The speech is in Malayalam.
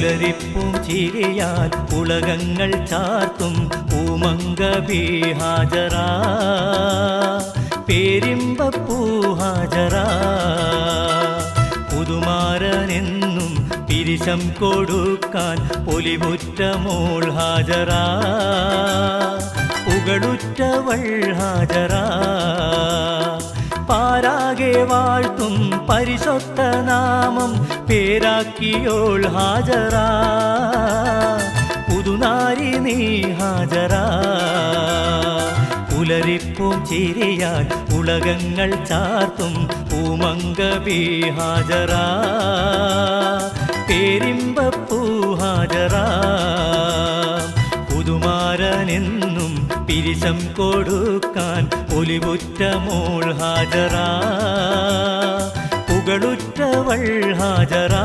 പുലരിപ്പും ചിരിയാൽ ഉലകങ്ങൾ ചാർത്തും പൂമങ്ക ബീഹാജറാ പേരിമ്പപ്പൂ ഹാജറാ പുതുമാരനെന്നും പിരിശം കൊടുക്കാൻ പൊലിമുറ്റ മോൾ ഹാജറ പുകളുറ്റവൾ ഹാജറാ പാരാകെ വാഴ്ത്തും പരിശുദ്ധ നാമം പേരാക്കിയോൾ ഹാജറാ പുതുനാരി നീ ഹാജറാ പുലരിപ്പും ചിരിയാൽ ഉലകങ്ങൾ ചാർത്തും പൂമങ്ക ഹാജറാ പുതുമാരനെന്നും പിരിസം കൊടുക്കാൻ ഒലിവുറ്റ മോൾ ഹാജറാ പുകളുറ്റവൾ ഹാജറാ